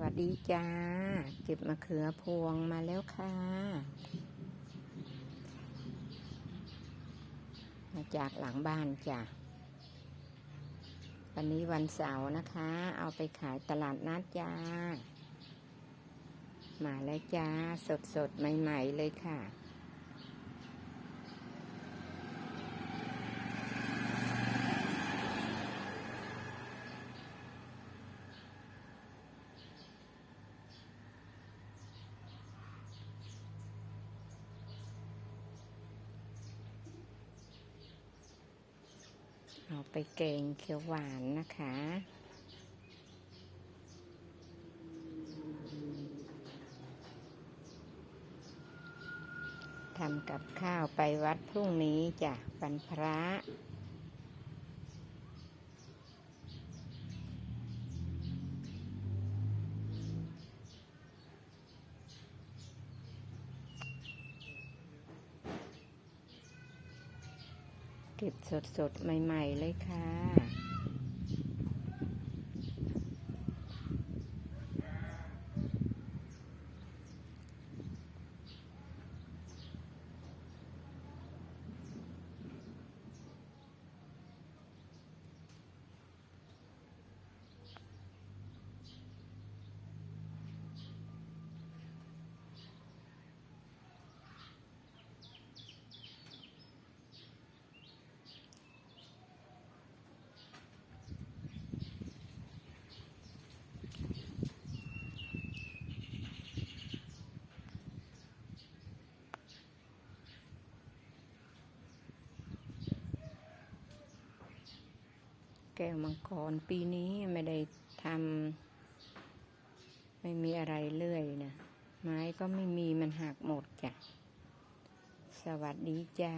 วัสดีจ้า เก็บมะเขือพวงมาแล้วค่ะ มาจากหลังบ้านจ้ะ วันนี้วันเสาร์นะคะ เอาไปขายตลาดนัดจ้า มาแล้วจ้า สดสดๆใหม่ ๆ เลยค่ะ เอาไปแกงเขียวหวานนะคะ ทำกับข้าวไปวัดพรุ่งนี้จ้ะวันพระ เก็บสดๆ ใหม่ ๆ เลยค่ะ แก้วมังกรปีนี้ไม่ได้ทำไม่มีอะไรเลื่อยนะไม้ก็ไม่มีมันหักหมดจ้ะ สวัสดีจ้า